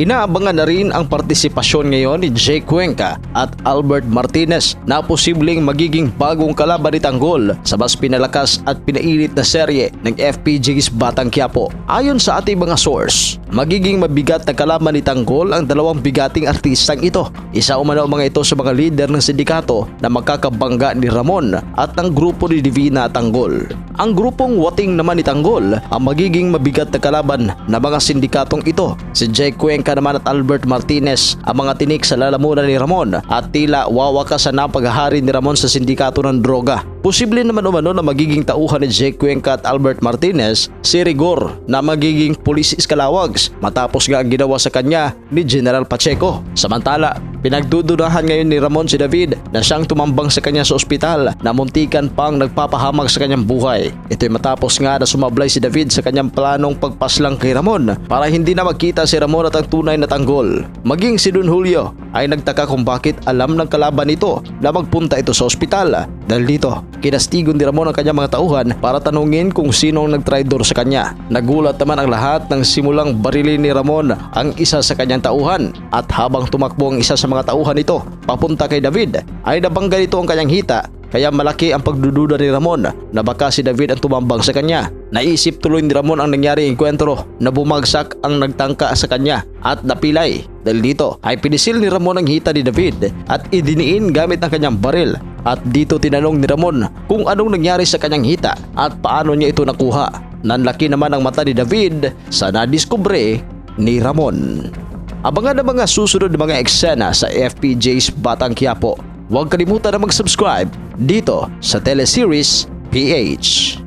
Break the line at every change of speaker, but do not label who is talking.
Inaabangan na rin ang partisipasyon ngayon ni Jay Cuenca at Albert Martinez na posibleng magiging bagong kalaban ni Tanggol sa mas pinalakas at pinainit na serye ng FPJ's Batang Quiapo. Ayon sa ating mga source, magiging mabigat na kalaban ni Tanggol ang dalawang bigating artistang ito. Isa umano mga ito sa mga leader ng sindikato na magkakabangga ni Ramon at ng grupo ni Divina Tanggol. Ang grupong Wating naman ni Tanggol ang magiging mabigat na kalaban na mga sindikatong ito. Si Jay Cuenca naman at Albert Martinez ang mga tinik sa lalamunan ni Ramon at tila wawakasan na paghahari ni Ramon sa sindikato ng droga. Posible naman umano na magiging tauhan ni Jay Cuenca at Albert Martinez si Rigor na magiging pulis iskalawags matapos nga ang ginawa sa kanya ni General Pacheco. Samantala, pinagdududahan ngayon ni Ramon si David na siyang tumambang sa kanya sa ospital na muntikan pang nagpapahamag sa kanyang buhay. Ito'y matapos nga na sumablay si David sa kanyang planong pagpaslang kay Ramon para hindi na magkita si Ramon at ang tunay na tanggol. Maging si Don Julio ay nagtaka kung bakit alam ng kalaban nito na magpunta ito sa ospital. Dahil dito, kinastigon ni Ramon ang kanyang mga tauhan para tanungin kung sino ang nagtraidor sa kanya. Nagulat naman ang lahat ng simulang barilin ni Ramon ang isa sa kanyang tauhan at habang tumakbo ang isa sa mga tauhan nito papunta kay David ay nabangga nito ang kanyang hita kaya malaki ang pagdududa ni Ramon na baka si David ang tumambang sa kanya. Naisip tuloy ni Ramon ang nangyaring enkwentro na bumagsak ang nagtangka sa kanya at napilay. Dahil dito ay pinisil ni Ramon ang hita ni David at idiniin gamit ang kanyang baril. At dito tinanong ni Ramon kung anong nangyari sa kanyang hita at paano niya ito nakuha. Nanlaki naman ang mata ni David sa nadiskubre ni Ramon. Abangan ang mga susunod na mga eksena sa FPJ's Batang Quiapo. Huwag kalimutan na mag-subscribe dito sa teleseries PH.